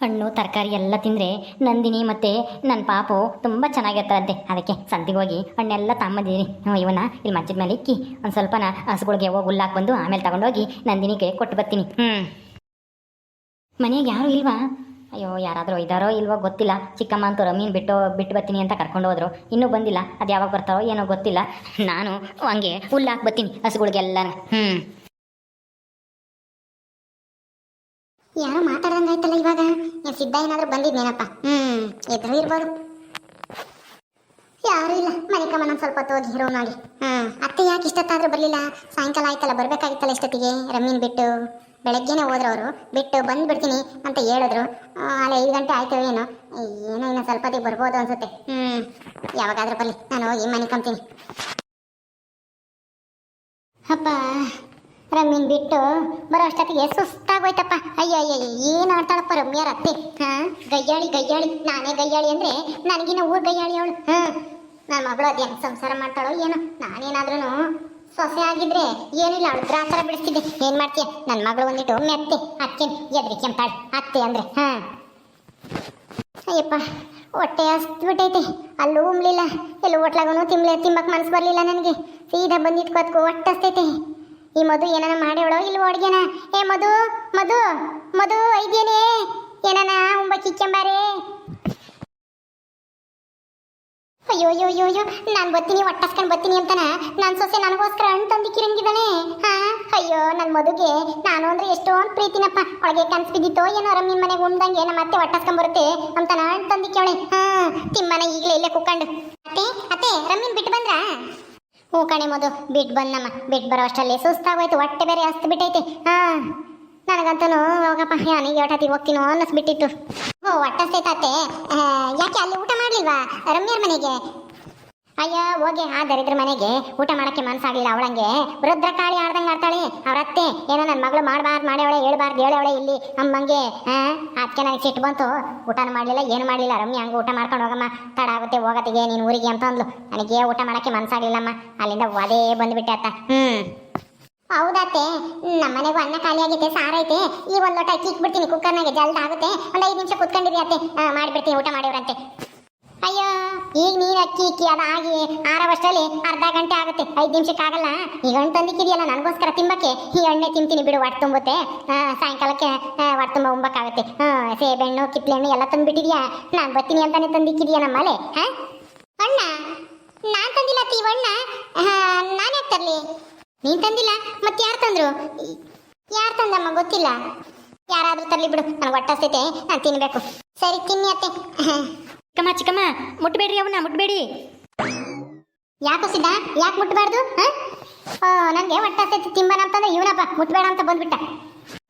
ಹಣ್ಣು, ತರಕಾರಿ ಎಲ್ಲ ತಿಂದರೆ ನಂದಿನಿ ಮತ್ತು ನನ್ನ ಪಾಪು ತುಂಬ ಚೆನ್ನಾಗಿರ್ತಾರಂತೆ ಅದಕ್ಕೆ ಸಂತಿಗೆ ಹೋಗಿ ಹಣ್ಣೆಲ್ಲ ತಗೊಂಬಂದಿದ್ದೀನಿ ಇವನ್ನ ಇಲ್ಲಿ ಮಂಚದ ಮೇಲೆ ಇಕ್ಕಿ. ಒಂದು ಸ್ವಲ್ಪನ ಹಸುಗಳಿಗೆ ಹೋಗಿ ಹುಲ್ಲು ಬಂದು ಆಮೇಲೆ ತಗೊಂಡೋಗಿ ನಂದಿನಿಗೆ ಕೊಟ್ಟು ಬರ್ತೀನಿ. ಹ್ಞೂ ಮನೆಗೆ ಯಾರು ಇಲ್ವಾ? ಅಯ್ಯೋ, ಯಾರಾದರೂ ಇದ್ದಾರೋ ಇಲ್ವೋ ಗೊತ್ತಿಲ್ಲ. ಚಿಕ್ಕಮ್ಮ ಅಂತ ರಮೀನ್ ಬಿಟ್ಟು ಬಿಟ್ಟು ಬರ್ತೀನಿ ಅಂತ ಕರ್ಕೊಂಡು ಹೋದ್ರು. ಇನ್ನೂ ಬಂದಿಲ್ಲ. ಅದು ಯಾವಾಗ ಬರ್ತಾರೋ ಏನೋ ಗೊತ್ತಿಲ್ಲ. ನಾನು ಹಂಗೆ ಹುಲ್ಲಾಕ್ ಬರ್ತೀನಿ ಹಸುಗಳಿಗೆಲ್ಲ ಹ್ಞೂ ಯಾರೋ ಮಾತಾಡ್ದಂಗಾಯ್ತಲ್ಲ ಇವಾಗ? ಏನ್ ಸಿದ್ಧ ಏನಾದ್ರೂ ಬಂದಿದ್ನೇನಪ್ಪ? ಹ್ಮ್, ಎದ್ರು ಇರ್ಬೋದು. ಯಾರು ಇಲ್ಲ. ಮನೆ ಕಮ್ಮನ ಸ್ವಲ್ಪ ಹೋಗಿ ಹೀರೋ ನೋಡಿ ಹ್ಮ್, ಅತ್ತೆ ಯಾಕೆ ಇಷ್ಟೊತ್ತಾದ್ರೂ ಬರ್ಲಿಲ್ಲ? ಸಾಯಂಕಾಲ ಆಯ್ತಲ್ಲ, ಬರ್ಬೇಕಾಗಿತ್ತಲ್ಲ ಇಷ್ಟೊತ್ತಿಗೆ ರಮ್ಮಿನ್ ಬಿಟ್ಟು, ಬೆಳಗ್ಗೆನೆ ಹೋದ್ರು ಅವರು ಬಿಟ್ಟು ಬಂದ್ಬಿಡ್ತೀನಿ ಅಂತ ಹೇಳಿದ್ರು. ಅಲ್ಲ ಐದು ಗಂಟೆ ಆಯ್ತು ಏನೋ? ಏನೋ ಇನ್ನ ಸ್ವಲ್ಪ ಹೊತ್ತಿಗೆ ಬರ್ಬೋದು ಅನ್ಸುತ್ತೆ. ಹ್ಮ್, ಯಾವಾಗಾದ್ರೂ ಬರ್ಲಿ. ನಾನು ಹೋಗಿ ಮನೆ ಕಂತೀನಿ ಅಪ್ಪ ರಮ್ಮಿನ್ ಬಿಟ್ಟು ಬರೋ ಅಷ್ಟೊತ್ತಿಗೆ ಸುಸ್ತಾಗೋಯ್ತಪ್ಪ. ಅಯ್ಯೋ ಅಯ್ಯೋ ಏನು ಆಡ್ತಾಳಪ್ಪ ರಮ್ಯಾರ ಅತ್ತೆ ಹಾಂ? ಗಯ್ಯಾಳಿ ಗಯ್ಯಾಳಿ. ನಾನೇ ಗಯ್ಯಾಳಿ ಅಂದ್ರೆ ನನಗಿನ್ನ ಊರ್ ಗಯ್ಯಾಳಿ ಅವಳು. ಹಾಂ? ನನ್ನ ಮಗಳು ಅದೇ ಸಂಸಾರ ಮಾಡ್ತಾಳೋ ಏನೋ? ನಾನೇನಾದ್ರೂ ಸೊಸೆ ಆಗಿದ್ರೆ ಏನಿಲ್ಲ, ಅವಳು ಗ್ರಾಚಾರ ಬಿಡಿಸ್ತಿದ್ದೆ ಏನು ಮಾಡ್ತೀಯ? ನನ್ನ ಮಗಳು ಒಂದಿಟ್ಟು ಒಮ್ಮೆ ಅತ್ತೆ ಎದ್ರಿ ಕೆಂಪಾಳು ಅತ್ತೆ ಅಂದ್ರೆ, ಹಾಂ? ಅಯ್ಯಪ್ಪ, ಹೊಟ್ಟೆ ಹಸ್ಬಿಟ್ಟೈತೆ ಅಲ್ಲೂ ಉಮ್ಲಿಲ್ಲ. ಎಲ್ಲೂ ಹೋಟ್ಲಾಗೂ ತಿಂಬ್ಲೆ ತಿಂಬಕ್ಕೆ ಮನಸ್ಸು ಬರಲಿಲ್ಲ ನನಗೆ. ಸೀದಾ ಬಂದಿಟ್ಕೋತ್ಕೋ ಹೊಟ್ಟೆ ಹಸ್ತೈತೆ ಈ ಮಧು ಏನನ ಮಾಡ್ಯವಳೋ ಇಲ್ಲಿ ಅಡ್ಗೆನ? ಏ ಮಧು ಮಧು ಮಧು ಐದೇನೆ ಏನನ ಉಂಬ ಕಿಕ್ಕೆಂಬಾರೆ? ಅಯ್ಯೋ ಅಯ್ಯೋ ಅಯ್ಯೋ ಅಯ್ಯೋ, ನಾನು ಬರ್ತೀನಿ, ಒಟ್ಟಸ್ಕೊಂಡು ಬರ್ತೀನಿ ಅಂತಾನ? ನನ್ನ ಸೊಸೆ ನನಗೋಸ್ಕರ ಅಣ್ಣ ತಂದಿಕ್ಕಿರಂಗಿದ್ದಾನೆ ಹಾ? ಅಯ್ಯೋ ನನ್ನ ಮದುಗೆ ನಾನು ಅಂದ್ರೆ ಎಷ್ಟೊಂದು ಪ್ರೀತಿನಪ್ಪ. ಒಳಗೆ ಕನ್ಸು ಬಿದ್ದಿತ್ತೋ ಏನೋ ರಮ್ಮಿನ ಮನೆಗೆ ಉಣ್ದಂಗೆ ನಮ್ಮ ಅತ್ತೆ ಒಟ್ಟಸ್ಕೊಂಡ್ ಬರುತ್ತೆ ಅಂತಾನ ಹಣ್ಣು ತಂದಿಕ್ಕವಳೆ. ಹಾ, ತಿಮ್ಮನ ಈಗಲೇ ಇಲ್ಲೇ ಕುಕ್ಕಂಡು ಅತ್ತೆ ಅತ್ತೆ ರಮ್ಮಿನ ಬಿಟ್ಟು ಬಂದ್ರಾ? ಹ್ಞೂ ಕಣೆ ಮದು ಬಿಟ್ಟು ಬಂದಮ್ಮ ಬಿಟ್ಟು ಬರೋ ಅಷ್ಟರಲ್ಲಿ ಸುಸ್ತಾಗೋಯ್ತು, ಹೊಟ್ಟೆ ಬೇರೆ ಹಸ್ತು ಬಿಟ್ಟೈತಿ. ಹಾಂ ನನಗಂತೂ ಹೋಗಪ್ಪ, ಯಾನಿಗೆ ಹೊಟ್ಟತಿ ಹೋಗ್ತೀನೋ ಅನ್ನಿಸ್ಬಿಟ್ಟಿತ್ತು. ಓ ಹೊಟ್ಟಸ್ತೈತಾತೆ ಯಾಕೆ ಅಲ್ಲಿ ಊಟ ಮಾಡಲಿಲ್ವಾ? ರಮ್ಯರ ಮನೆಗೆ. ಅಯ್ಯ, ಹೋಗಿ ಆ ದರಿದ್ರ ಮನೆಗೆ ಊಟ ಮಾಡಕ್ಕೆ ಮನಸ್ಸಾಗಲಿಲ್ಲ ಅವಳಂಗೆ. ರುದ್ರಕಾಳಿ ಆಡ್ದಂಗೆ ಆಡ್ತಾಳೆ. ಅವ್ರ ಅತ್ತೆ, ಏನೋ ನನ್ನ ಮಗಳು ಮಾಡಬಾರ್ದು, ಮಾಡ್ಯವಳೆ, ಹೇಳ್ಬಾರ್ದು ಹೇಳವಳೆ ಇಲ್ಲಿ. ಅಮ್ಮಂಗೆ ಅದಕ್ಕೆ ನನಗೆ ಸಿಟ್ಟು ಬಂತು. ಊಟ ಮಾಡಲಿಲ್ಲ, ಏನು ಮಾಡಲಿಲ್ಲ. ರಮ್ಯ ಹಂಗೆ ಊಟ ಮಾಡ್ಕೊಂಡು ಹೋಗಮ್ಮ. ತಡ ಆಗುತ್ತೆ, ಹೋಗತ್ತಿಗೆ, ನೀನು ಊರಿಗೆ ಅಂತ ಅಂದ್ಲು ನನಗೆ ಊಟ ಮಾಡಕ್ಕೆ ಮನಸ್ಸಾಗಲಿಲ್ಲಮ್ಮ ಅಲ್ಲಿಂದ ಅದೇ ಬಂದುಬಿಟ್ಟೆ ಅತ್ತ. ಹ್ಮ್. ಹೌದತ್ತೆ. ನಮ್ಮನೆಗೂ ಅನ್ನ ಖಾಲಿ ಆಗೈತೆ ಸಾರೈತೆ ಈ ಒಂದು ಲೋಟ ಇಕ್ಬಿಡ್ತೀನಿ ಕುಕ್ಕರ್ನಾಗೆ ಜಲ್ದ ಆಗುತ್ತೆ. ಒಂದು ಐದು ನಿಮಿಷ ಕುತ್ಕೊಂಡಿರಿ ಅತ್ತೆ. ಮಾಡ್ಬಿಡ್ತೀನಿ, ಊಟ ಮಾಡಿವ್ರಂತೆ ಅಯ್ಯೋ, ಈಗ ನೀನು ಅಕ್ಕಿ ಇಕ್ಕಿ ಅದಾಗಿ ಆರವಷ್ಟರಲ್ಲಿ ಅರ್ಧ ಗಂಟೆ ಆಗುತ್ತೆ, ಐದು ನಿಮಿಷಕ್ಕೆ ಆಗಲ್ಲ. ಈಗ ಹಣ್ಣು ತಂದಿಕ್ಕಿದೆಯಲ್ಲ ನನಗೋಸ್ಕರ ತಿಂಬಕ್ಕೆ. ಈ ಹಣ್ಣೆ ತಿಂತೀನಿ ಬಿಡು, ಹೊಟ್ಟೆ ತುಂಬುತ್ತೆ. ಸಾಯಂಕಾಲಕ್ಕೆ ಹೊಟ್ಟೆ ತುಂಬ ಉಂಬಕ್ಕಾಗುತ್ತೆ. ಹಾಂ ಕಿತ್ಲೆ ಕಿತ್ಲೆಹಣ್ಣು ಎಲ್ಲ ತಂದುಬಿಟ್ಟಿದ್ಯಾ? ನಾನು ಬರ್ತೀನಿ ಅಂತಾನೆ ತಂದಿಕ್ಕಿದೆಯಾ ನಮ್ಮಲೆ, ಹಾಂ? ಅಣ್ಣ, ನಾನು ತಂದಿಲ್ಲ ತೀ ಅಣ್ಣ. ನಾನು ಯಾಕೆ ತರಲಿ? ನೀನ್ ತಂದಿಲ್ಲ, ಮತ್ತೆ ಯಾರು ತಂದ್ರು? ಯಾರು ತಂದಮ್ಮ, ಗೊತ್ತಿಲ್ಲ. ಯಾರಾದರೂ ತರ್ಲಿ ಬಿಡು, ನನಗೆ ಹೊಟ್ಟಸ್ತೈತೆ ನಾನು ತಿನ್ಬೇಕು. ಸರಿ, ತಿನ್ನಿ ಅತ್ತೆ. ಚಿಕ್ಕಮ್ಮ ಚಿಕ್ಕಮ್ಮ, ಮುಟ್ಬೇಡ್ರಿ ಅವನ್ನ ಮುಟ್ಬೇಡಿ. ಯಾಕೋ ಸಿದ್ಧ? ಯಾಕೆ ಮುಟ್ಬಾರ್ದು? ನನಗೆ ಹೊಟ್ಟಸ್ತೈತೆ ತಿಂಬನ ಅಂತಂದ್ರೆ ಇವನಪ್ಪ ಮುಟ್ಬೇಡ ಅಂತ ಬಂದ್ಬಿಟ್ಟ.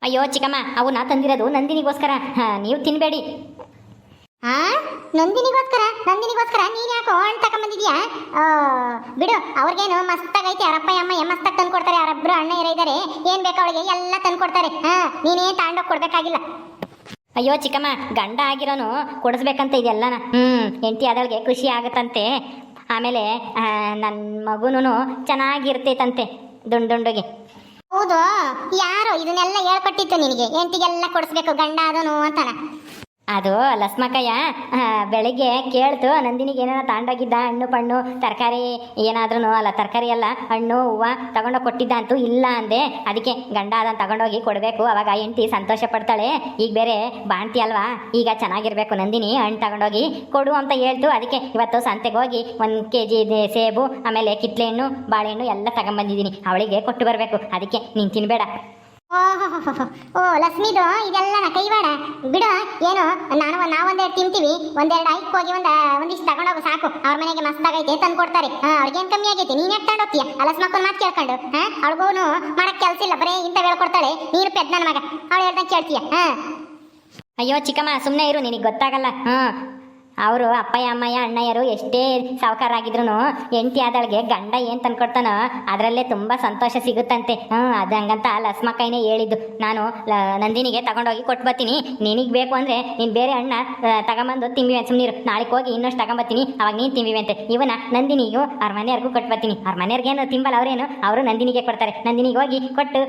ಅಯ್ಯೋ ಚಿಕ್ಕಮ್ಮ, ಅವನ್ನ ತಂದಿರೋದು ನಂದಿನಿಗೋಸ್ಕರ. ನೀವು ತಿನ್ಬೇಡಿ. ಆ? ನಂದಿನಿಗೋಸ್ಕರ? ನಂದಿನಿಗೋಸ್ಕರ? ನೀನ್ ಯಾಕೋ ಹಣ್ಣು ತಗೊಂಬಂದಿದ್ಯಾ? ಬಿಡು, ಅವ್ರಿಗೇನು ಮಸ್ತಾಗೈತೆ ಅವರಪ್ಪ ಅಮ್ಮ ಮಸ್ತಾಗಿ ತಂದು ಕೊಡ್ತಾರೆ ಅವರೊಬ್ರು ಅಣ್ಣ ಯಾರ ಇದ್ದಾರೆ ಏನ್ ಬೇಕು ಅವಳಿಗೆ? ಎಲ್ಲ ತಂದು ಕೊಡ್ತಾರೆ ಹಾ, ನೀನೇ ತಾಂಡೋಗಿ ಕೊಡ್ಬೇಕಾಗಿಲ್ಲ. ಅಯ್ಯೋ ಚಿಕ್ಕಮ್ಮ, ಗಂಡ ಆಗಿರೋನು ಕೊಡಿಸ್ಬೇಕಂತ ಇದೆಲ್ಲನ ಹ್ಮ್, ಹೆಂಡತಿ ಆದವಳಿಗೆ ಖುಷಿ ಆಗುತ್ತಂತೆ. ಆಮೇಲೆ ನನ್ನ ಮಗುನು ಚೆನ್ನಾಗಿರ್ತೈತಂತೆ, ದುಂಡು ದುಂಡುಗೆ. ಹೌದು, ಯಾರು ಇದನ್ನೆಲ್ಲ ಹೇಳ್ಕೊಟ್ಟಿತ್ತು ನಿನಗೆ? ಎಂಟಿಗೆಲ್ಲ ಕೊಡಿಸ್ಬೇಕು, ಗಂಡ ಆದನು ಅಂತಾನ? ಅದು ಲಸ್ಮಕಯ್ಯ ಬೆಳಿಗ್ಗೆ ಕೇಳ್ತು, ನಂದಿನಿಗೆ ಏನಾರ ತಗೊಂಡೋಗಿದ್ದ ಹಣ್ಣು, ಪಣ್ಣು, ತರಕಾರಿ ಏನಾದ್ರೂ ಅಲ್ಲ, ತರಕಾರಿ ಎಲ್ಲ ಹಣ್ಣು, ಹೂವು ತಗೊಂಡೋಗಿ ಕೊಟ್ಟಿದ್ದ ಅಂತೂ ಇಲ್ಲ ಅಂದೆ. ಅದಕ್ಕೆ ಗಂಡ ಅದನ್ನು ತಗೊಂಡೋಗಿ ಕೊಡಬೇಕು. ಅವಾಗ ಹೆಂಡತಿ ಸಂತೋಷ ಪಡ್ತಾಳೆ. ಈಗ ಬೇರೆ ಬಾಣ್ತಿ ಅಲ್ವಾ? ಈಗ ಚೆನ್ನಾಗಿರ್ಬೇಕು ನಂದಿನಿ, ಹಣ್ಣು ತಗೊಂಡೋಗಿ ಕೊಡು ಅಂತ ಹೇಳ್ತು. ಅದಕ್ಕೆ ಇವತ್ತು ಸಂತೆಗೆ ಹೋಗಿ ಒಂದು ಕೆ ಜಿ ಸೇಬು, ಆಮೇಲೆ ಕಿತ್ಲೆ ಹಣ್ಣು ಬಾಳೆಹಣ್ಣು ಎಲ್ಲ ತಗೊಂಬಂದಿದ್ದೀನಿ. ಅವಳಿಗೆ ಕೊಟ್ಟು ಬರಬೇಕು. ಅದಕ್ಕೆ ನೀನು ತಿನ್ಬೇಡ. ಓ, ಲಕ್ಷ್ಮಿದು, ಇದೆಲ್ಲ ಕೈವಾಡ. ಬಿಡು, ಏನು, ನಾನು ನಾವೊಂದೆರಡು ತಿಂತೀವಿ. ಒಂದೆರಡು ಐಕ್ ಹೋಗಿ ಒಂದ ಒಂದಿಷ್ಟು ತಗೊಂಡೋಗು ಸಾಕು. ಅವ್ರ ಮನೆಗೆ ಮಸ್ತಾಗೈತೆ ತಂದು ಕೊಡ್ತಾರೆ ಅವ್ರಿಗೇನು ಕಮ್ಮಿ ಆಗೈತೆ? ನೀನ್ ಎಟ್ಕೊಂಡು ಹೋಗ್ತೀಯ ಅಲಸ್ ಮಕ್ಕಳು ಮಾತು ಕೇಳ್ಕೊಂಡು, ಹಾ? ಮಾಡಕ್ಕೆ ಕೆಲಸ ಇಲ್ಲ. ಬರೀ ಇಂಥ ಹೇಳ್ಕೊಡ್ತಾಳೆ ನೀನು ಪೆದ್ ನನ್ನ ಮಗ. ಅವಳು ಹೇಳ್ದಂಗೆ ಕೇಳ್ತೀಯ, ಹಾ? ಅಯ್ಯೋ, ಚಿಕ್ಕಮ್ಮ ಸುಮ್ಮನೆ ಇರು. ನಿನಗೆ ಗೊತ್ತಾಗಲ್ಲ. ಹ್ಞೂ ಅವರು ಅಪ್ಪಯ್ಯ, ಅಮ್ಮಯ್ಯ, ಅಣ್ಣಯ್ಯರು ಎಷ್ಟೇ ಸಾವುಕಾರಾಗಿದ್ರು ಹೆಂಡತಿ ಆದಳಿಗೆ ಗಂಡ ಏನು ತಂದ್ಕೊಡ್ತಾನೋ ಅದರಲ್ಲೇ ತುಂಬ ಸಂತೋಷ ಸಿಗುತ್ತಂತೆ. ಹ್ಞೂ ಅದು ಹಂಗಂತ ಕೈನೇ ಹೇಳಿದ್ದು. ನಾನು ನಂದಿನಿಗೆ ತಗೊಂಡೋಗಿ ಕೊಟ್ಟು ಬರ್ತೀನಿ. ನಿನಗೆ ಬೇಕು ಅಂದರೆ ನೀನು ಬೇರೆ ಅಣ್ಣ ತಗೊಂಬಂದು ತಿಂಬಿವೆ ಸುಮ್ಮನಿರು ನಾಳೆಗೆ ಹೋಗಿ ಇನ್ನಷ್ಟು ತಗೊಂಬರ್ತೀನಿ ಅವಾಗ ನೀನು ತಿಂಬಿವೆ ಅಂತೆ. ಇವನ ನಂದಿನಿಗೂ ಅವ್ರ ಮನೆಯವ್ರಿಗೂ ಕೊಟ್ಟು ಬರ್ತೀನಿ. ಅವ್ರ ಮನೆಯವ್ರಿಗೇನು ತಿಂಬಲ್ಲ ಅವ್ರೇನು, ಅವರು ನಂದಿನಿಗೆ ಕೊಡ್ತಾರೆ. ನಂದಿನಿಗೆ ಹೋಗಿ ಕೊಟ್ಟು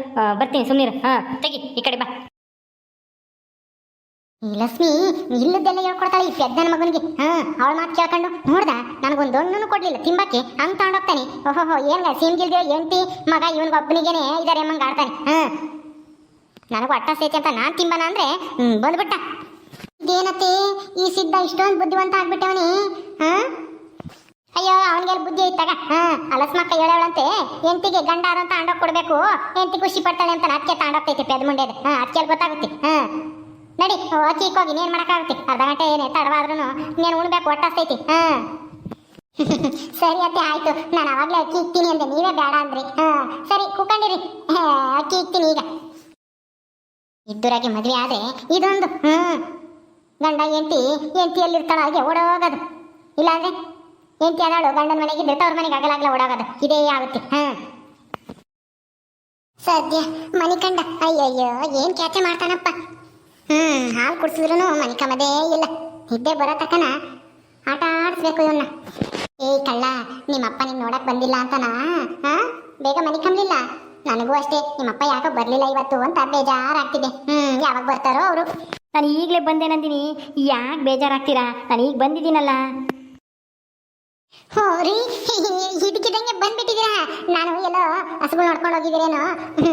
ಬರ್ತೀನಿ ಸುಮ್ಮನಿರು ಹಾಂ ತೆಗಿ, ಈ ಕಡೆ ಬಾ. ಈ ಲಕ್ಷ್ಮಿ ಇಲ್ಲದೆಲ್ಲ ಹೇಳ್ಕೊಡ್ತಾಳೆ ಈ ಪೆದ್ದನ ಮಗನಿಗೆ. ಹಾ, ಅವಳ ಮಾತು ಕೇಳ್ಕೊಂಡು. ನೋಡ್ದ, ನನಗೊಂದು ದೊಣ್ಣನು ಕೊಡ್ಲಿಲ್ಲ, ತಿಂಬಕ್ಕೆ. ಹಂಗ್ ತಗೊಂಡೋಗ್ತಾನೆ ಓಹೋ ಏನ್ಗ ಸೀಮ್ಗಿಲ್ದೆ ಎಂಟಿ ಮಗ ಇವನ್ಗೊಬ್ಬನಿಗೇನೆ ಇದಾರೆ ಮಂಗ ಆಡ್ತಾನೆ. ಹಾ. ನನಗೂ ಅಟ್ಟ ಸೇತಿ ಅಂತ ನಾನ್ ತಿಂಬನ ಅಂದ್ರೆ ಬಂದ್ಬಿಟ್ಟ. ಇದೇನತ್ತೆ, ಈ ಸಿದ್ಧ ಇಷ್ಟೊಂದು ಬುದ್ಧಿವಂತ ಆಗ್ಬಿಟ್ಟವನಿ? ಹಾ? ಅಯ್ಯೋ ಅವನಿಗೆ ಬುದ್ಧಿ ಐತಾಗ ಹಾ ಅಲಸ್ಮಕ್ಕ ಹೇಳವಳಂತೆ ಎಂತಿಗೆ ಗಂಡ ಅಂತ ಅಂಡೋಗ್ ಕೊಡ್ಬೇಕು ಎಂತಿ ಖುಷಿ ಪಡ್ತಾಳೆ ಅಂತ ಅದಕ್ಕೆ ತಾಂಡೋಗ್ತೈತಿ ಪೆದ್ ಮುಂಡೆದು. ಹಾ ಗೊತ್ತಾಗುತ್ತೆ. ಹಾ. ನಡಿ ಅಕ್ಕಿ ಹೋಗಿ ನೀನ್ ಮಾಡೋಕ್ಕಾಗುತ್ತೆ. ಅರ್ಧ ಗಂಟೆ ಏನೇ ತಡವಾದ್ರೂ ನೀನು ಉಣ್ಬೇಕು ಒಟ್ಟಾಸ್ತೈತಿ. ಹಾಂ. ಸರಿ ಅತ್ತೆ ಆಯ್ತು. ನಾನು ಅವಾಗ್ಲೇ ಅಕ್ಕಿ ಇಕ್ತೀನಿ ಅಂದೆ. ನೀವೇ ಬೇಡ ಅಂದ್ರಿ. ಹಾ. ಸರಿ ಕುಕ್ಕಂಡಿರಿ ಹಾ, ಅಕ್ಕಿ ಇಕ್ತೀನಿ ಈಗ. ಇದ್ದೂರಾಗಿ ಮದುವೆ ಆದ್ರೆ ಇದೊಂದು ಹ್ಞೂ ಗಂಡ ಎಂಟಿ ಎಂಟಿಯಲ್ಲಿರ್ತಾಳ ಹಾಗೆ ಓಡೋಗೋದು. ಇಲ್ಲಾಂದ್ರೆ ಎಂಟಿ ಅದಾಳು ಗಂಡನ ಮನೆಗೆ ಬಿಟ್ಟವ್ರ ಮನೆಗೆ ಆಗಲಾಗ್ಲ ಓಡೋಗೋದು. ಇದೇ ಆಗುತ್ತೆ. ಹಾಂ. ಸದ್ಯ ಮನಿಕಂಡ ಅಯ್ಯಯ್ಯೋ ಏನು ಕ್ಯಾಚೆ ಮಾಡ್ತಾನಪ್ಪ. ಹ್ಮ್, ಹಾಲು ಕುಡ್ಸಿದ್ರು ಮನಿಕಮದೇ ಇಲ್ಲ. ನಿದ್ದೆ ಬರೋ ತಕನ ಆಟ ಆಡಿಸ್ಬೇಕು ಇವನ್ನ ಏ ಕಳ್ಳ, ನಿಮ್ಮಪ್ಪ ನಿನ್ ನೋಡಕ್ ಬಂದಿಲ್ಲ ಅಂತನಾ? ಹಾ? ಬೇಗ ಮನಿಕಂಬ್ಲಿಲ್ಲ ನನಗೂ ಅಷ್ಟೇ, ನಿಮ್ಮಪ್ಪ ಯಾಕೋ ಬರ್ಲಿಲ್ಲ ಇವತ್ತು ಅಂತ ಬೇಜಾರಾಗ್ತಿದೆ. ಹ್ಮ್, ಯಾವಾಗ ಬರ್ತಾರೋ ಅವರು. ನಾನು ಈಗಲೇ ಬಂದೆ ನಂದಿನಿ. ಯಾಕೆ ಬೇಜಾರಾಗ್ತೀರಾ? ನಾನು ಈಗ ಬಂದಿದ್ದೀನಲ್ಲ. ಹೋ ರೀ. ಇದಕ್ಕಿದಂಗೆ ಬಂದ್ಬಿಟ್ಟಿದ್ದೀರಾ? ನಾನು ಎಲ್ಲೋ ಹಸುಗಳು ನೋಡ್ಕೊಂಡು ಹೋಗಿದ್ದೀರೇನೋ?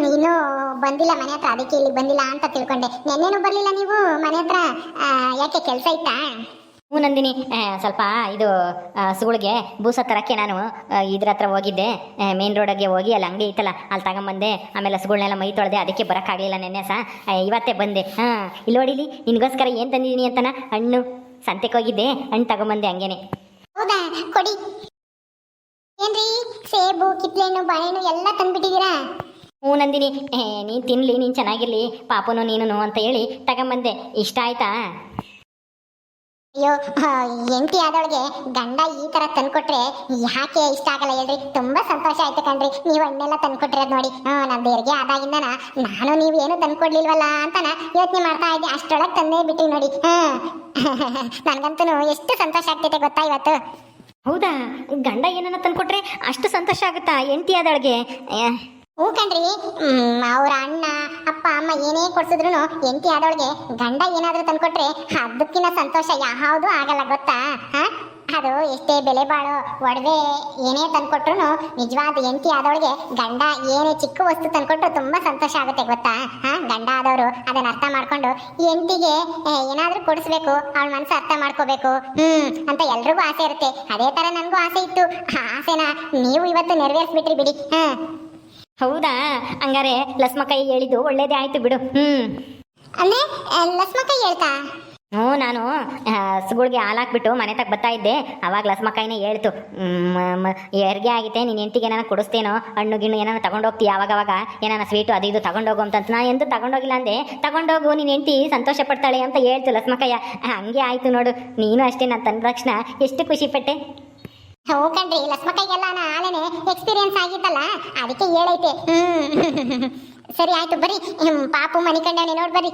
ಇನ್ನೂ ಬಂದಿಲ್ಲ ಮನೆ ಹತ್ರ. ಅದಕ್ಕೆ ಇಲ್ಲಿ ಬಂದಿಲ್ಲ ಅಂತ ತಿಳ್ಕೊಂಡೆ. ನೆನ್ನೇನು ಬರಲಿಲ್ಲ ನೀವು ಮನೆ ಹತ್ರ? ಆ, ಯಾಕೆ ಕೆಲಸ ಇತ್ತಾ? ಹ್ಞೂ ನಂದಿನಿ. ಆ, ಸ್ವಲ್ಪ ಇದು ಹಸುಗಳಿಗೆ ಬೂಸ ತರಕ್ಕೆ ನಾನು ಆ, ಇದ್ರ ಹತ್ರ ಹೋಗಿದ್ದೆ. ಮೇನ್ ರೋಡಿಗೆ ಹೋಗಿ ಅಲ್ಲಿ ಅಂಗಡಿ ಐತಲ್ಲ ಅಲ್ಲಿ ತಗೊಂಬಂದೆ. ಆಮೇಲೆ ಹಸುಗಳನ್ನೆಲ್ಲ ಮೈ ತೊಳೆದೆ ಅದಕ್ಕೆ ಬರೋಕ್ಕಾಗಲಿಲ್ಲ ನೆನ್ನೆ ಸಹ ಆ, ಇವತ್ತೇ ಬಂದೆ. ಹಾಂ ಇಲ್ಲಿ ನೋಡಿಲಿ ನಿನಗೋಸ್ಕರ ಏನು ತಂದಿದ್ದೀನಿ ಅಂತನ? ಹಣ್ಣು. ಸಂತೆಗೆ ಹೋಗಿದ್ದೆ ಹಣ್ಣು ತಗೊಂಬಂದೆ ಹಂಗೇನೆ. ಹೌದಾ? ಕೊಡಿ. ಏನ್ರಿ? ಸೇಬು, ಕಿತ್ಲೆಹಣ್ಣು, ಬಾಳೆಹಣ್ಣು ಎಲ್ಲ ತಂದ್ಬಿಟ್ಟಿದ್ದೀರಾ? ಹ್ಞೂ ನಂದಿನಿ. ನೀನು ತಿನ್ನಲಿ ನೀನು ಚೆನ್ನಾಗಿರಲಿ. ಪಾಪನು ನೀನು ಅಂತ ಹೇಳಿ ತಗೊಂಬಂದೆ. ಇಷ್ಟ ಆಯ್ತಾ? ಅಯ್ಯೋ ಎಂಟಿ ಆದವಳಿಗೆ ಗಂಡ ಈ ತರ ತಂದ್ಕೊಟ್ರೆ ಯಾಕೆ ಇಷ್ಟ ಆಗಲ್ಲ ಹೇಳ್ರಿ? ತುಂಬಾ ಸಂತೋಷ ಆಯ್ತು ಕಣ್ರಿ. ನೀವು ಹಣ್ಣೆಲ್ಲ ತಂದ್ಕೊಟ್ರಿ ನೋಡಿ. ಹಾ ನನ್ ಬೇರ್ಗೆ ಆದಾಗಿಂದನ ನಾನು ನೀವು ಏನು ತಂದ್ಕೊಡ್ಲಿಲ್ವಲ್ಲ ಅಂತನ ಯೋಚನೆ ಮಾಡ್ತಾ ಇದ್ದೆ. ಅಷ್ಟೊಳಗ್ ತಂದೇ ಬಿಟ್ಟಿ ನೋಡಿ. ಹಾ. ನನ್ಗಂತೂ ಎಷ್ಟು ಸಂತೋಷ ಆಗ್ತೈತೆ ಗೊತ್ತಾ ಇವತ್ತು? ಹೌದಾ? ಗಂಡ ಏನನ್ನ ತಂದ್ಕೊಟ್ರೆ ಅಷ್ಟು ಸಂತೋಷ ಆಗುತ್ತಾ ಎಂಟಿ ಆದಳಿಗೆ ಹ್ಞೂ ಕಣ್ರಿ. ಹ್ಮ್, ಅವ್ರ ಅಣ್ಣ ಅಪ್ಪ ಅಮ್ಮ ಏನೇ ಕೊಡ್ಸಿದ್ರು ಎಂಟಿ ಆದವಳಿಗೆ ಗಂಡ ಏನಾದ್ರೂ ತಂದ್ಕೊಟ್ರೆ ಅದಕ್ಕಿಂತ ಸಂತೋಷ ಯಾವುದು ಆಗಲ್ಲ ಗೊತ್ತಾ? ಅದು ಎಷ್ಟೇ ಬೆಲೆ ಬಾಳೋ ಒಡವೆ ಏನೇ ತಂದ್ಕೊಟ್ರು ನಿಜವಾದ ಎಂಟಿ ಆದವಳಿಗೆ ಗಂಡ ಏನೇ ಚಿಕ್ಕ ವಸ್ತು ತಂದ್ಕೊಟ್ರು ತುಂಬಾ ಸಂತೋಷ ಆಗುತ್ತೆ ಗೊತ್ತಾ? ಹ? ಗಂಡ ಆದವರು ಅದನ್ನ ಅರ್ಥ ಮಾಡ್ಕೊಂಡು ಎಂಟಿಗೆ ಏನಾದ್ರು ಕೊಡಿಸ್ಬೇಕು ಅವಳ ಮನಸ್ಸು ಅರ್ಥ ಮಾಡ್ಕೋಬೇಕು ಹ್ಮ್ ಅಂತ ಎಲ್ರಿಗೂ ಆಸೆ ಇರುತ್ತೆ. ಅದೇ ತರ ನನಗೂ ಆಸೆ ಇತ್ತು. ಆ ಆಸೆನ ನೀವು ಇವತ್ತು ನೆರವೇರಿಸ್ಬಿಟ್ರಿ ಬಿಡಿ. ಹಾ. ಹೌದಾ? ಹಂಗಾರೆ ಲಸ್ಮಕಾಯಿ ಹೇಳಿದ್ದು ಒಳ್ಳೇದೇ ಆಯ್ತು ಬಿಡು. ಹ್ಮ್. ಅಲ್ಲೇ ಲಸ್ಮಕಾಯಿ ಹೇಳ್ತಾ? ಹ್ಞೂ ನಾನು ಹಸುಗಳಿಗೆ ಹಾಲು ಹಾಕ್ಬಿಟ್ಟು ಮನೆ ತಗ ಬರ್ತಾ ಇದ್ದೆ. ಅವಾಗ ಲಸ್ಮಕಾಯಿನೇ ಹೇಳ್ತು ಹೆರಿಗೆ ಆಗಿದೆ ನೀನು ಎಂತಿಗೆ ಏನಾರ ಕೊಡಿಸ್ತೇನೋ? ಹಣ್ಣು ಗಿಣ್ಣು ಏನಾರ ತಗೊಂಡೋಗ್ತೀಯ ಅವಾಗ ಅವಾಗ ಏನಾರ ಸ್ವೀಟು ಅದು ಇದು ತಗೊಂಡೋಗು ಅಂತ ನಾ ಎಂದು ತಗೊಂಡೋಗಿಲ್ಲ ಅಂದೆ. ತಗೊಂಡೋಗು ನೀನು ಎಂತಿ ಸಂತೋಷ ಪಡ್ತಾಳೆ ಅಂತ ಹೇಳ್ತು ಲಸ್ಮಕ್ಕಯ್ಯ. ಹಂಗೆ ಆಯಿತು ನೋಡು ನೀನು ಅಷ್ಟೇ ನಾನು ತಂದ ತಕ್ಷಣ ಎಷ್ಟು ಖುಷಿ ಪಟ್ಟೆ ಹ್ಞೂ ಕಣ್ರಿ ಲಸ್ಮಕ್ಕಗೆಲ್ಲ ನಾ ಆಲೇನೆ ಎಕ್ಸ್ಪೀರಿಯನ್ಸ್ ಆಗಿತ್ತಲ್ಲ ಅದಕ್ಕೆ ಹೇಳೈತೆ. ಹ್ಮ್ ಸರಿ ಆಯ್ತು ಬರ್ರಿ. ಪಾಪು ಮನಿ ಕಂಡವನೆ ನೋಡ್ ಬರ್ರಿ.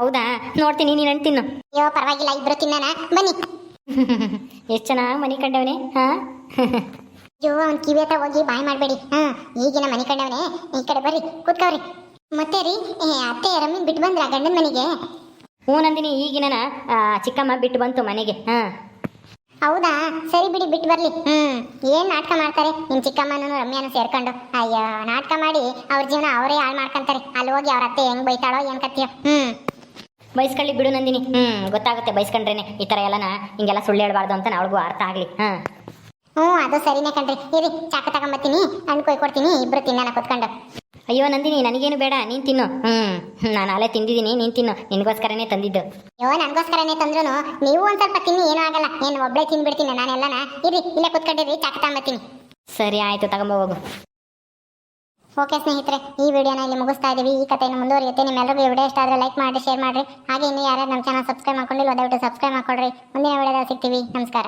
ಹೌದಾ? ನೋಡ್ತೀನಿ ನೀನು ಅಂತಿನ್ನು ತಿನ್ನು ಅಯ್ಯೋ ಪರವಾಗಿಲ್ಲ ಇಬ್ರು ತಿನ್ನೋಣ. ಬನ್ನಿ. ಎಷ್ಟು ಜನ ಮನಿ ಕಂಡವನೆ ಹಾಂ? ಅಯ್ಯೋ ಅವ್ನ್ ಕಿವಿ ಹತ್ರ ಹೋಗಿ ಬಾಯ್ ಮಾಡಬೇಡಿ. ಹಾ ಈಗಿನ ಮನಿ ಕಂಡವನೆ. ಈ ಕಡೆ ಬರ್ರಿ ಕೂತ್ಕವ್ರಿ. ಮತ್ತೆ ರೀ ಅತ್ತೆ ರಮ್ಮಿನ್ ಬಿಟ್ಟು ಬಂದ್ರ ಗಂಡನ ಮನೆಗೆ? ಹ್ಞೂ ನಂದಿನಿ ಈಗಿನ ಚಿಕ್ಕಮ್ಮ ಬಿಟ್ಟು ಬಂತು ಮನೆಗೆ ಹಾಂ? ಹೌದಾ? ಸರಿ ಬಿಡಿ ಬಿಟ್ಟು ಬರ್ಲಿ. ಹ್ಮ್. ಏನ್ ನಾಟಕ ಮಾಡ್ತಾರೆ? ನಿಮ್ ಚಿಕ್ಕಮ್ಮನೂ ರಮ್ಯಾನು ಸೇರ್ಕೊಂಡು. ಅಯ್ಯೋ ನಾಟಕ ಮಾಡಿ ಅವ್ರ ಜೀವನ ಅವರೇ ಹಾಳು ಮಾಡ್ಕೊಂತಾರೆ. ಅಲ್ಲಿ ಹೋಗಿ ಅವ್ರ ಅತ್ತೆ ಹೆಂಗ್ ಬೈತಾಳೋ ಏನ್ ಕತ್ತೀಯೋ ಹ್ಮ್. ಬೈಸ್ಕೊಳ್ಳಿ ಬಿಡು ನಂದಿನಿ. ಹ್ಮ್ ಗೊತ್ತಾಗುತ್ತೆ ಬೈಸ್ಕೊಂಡ್ರೇನೆ. ಈ ತರ ಎಲ್ಲನ ಹಿಂಗೆಲ್ಲ ಸುಳ್ಳು ಹೇಳ್ಬಾರ್ದು ಅಂತ ಅವಳಿಗೂ ಅರ್ಥ ಆಗ್ಲಿ. ಹ್ಮ್ ಹ್ಞೂ ಅದು ಸರಿನೇ ಕಣ್ರಿ. ಇರಿ ಚಾಕ ತಗೊಂಬತ್ತೀನಿ ಹಣ್ಣು ಕೊಯ್ಕೊಡ್ತೀನಿ ಇಬ್ರು ತಿನ್ನೋಣ ಕುತ್ಕೊಂಡು. ಅಯ್ಯೋ ನಂದಿನಿ ನನಗೇನು ಬೇಡ ನೀನ್ ತಿನ್ನು. ಹ್ಮ್ ನಾನು ಅಲ್ಲೇ ತಿಂದಿದ್ದೀನಿ ನೀನ್ ತಿನ್ನು. ನಿನಗೋಸ್ಕರನೇ ತಂದಿದ್ದು. ಅಯ್ಯೋ ನನಗೋಸ್ಕರನೇ ತಂದ್ರು ನೀವು ಒಂದ್ ಸ್ವಲ್ಪ ತಿನ್ನಿ ಏನೂ ಆಗಲ್ಲ. ಏನು ಒಬ್ಳೆ ತಿನ್ಬಿಡ್ತೀನಿ ನಾನೆಲ್ಲನ ಇರಿ ಇಲ್ಲೇ ಕುತ್ಕೊಂಡಿರಿ ಚಾಕ ತಗೊಂಬತ್ತೀನಿ. ಸರಿ ಆಯ್ತು ತಗೊಂಬ ಹೋಗು. ಓಕೆ ಸ್ನೇಹಿತರೆ ಈ ವಿಡಿಯೋನ ಇಲ್ಲಿ ಮುಗಿಸ್ತಾ ಇದೀವಿ. ಈ ಕಥೆಯನ್ನು ಮುಂದುವರಿಯುತ್ತೆ. ನಿಮ್ಮೆಲ್ಲರಿಗೂ ಈ ವಿಡಿಯೋ ಇಷ್ಟ ಆದರೆ ಲೈಕ್ ಮಾಡಿ ಶೇರ್ ಮಾಡಿರಿ. ಹಾಗೆ ಇನ್ನು ಯಾರ್ಯಾರು ನಮ್ಮ ಚಾನಲ್ ಸಬ್ಸ್ಕ್ರೈಬ್ ಮಾಡ್ಕೊಂಡಿಲ್ಲ ದಯವಿಟ್ಟು ಸಬ್ಸ್ಕ್ರೈಬ್ ಮಾಡ್ಕೊಳ್ರಿ. ಮುಂದಿನ ವಿಡಿಯೋದಾಗ ಸಿಗ್ತೀವಿ. ನಮಸ್ಕಾರ.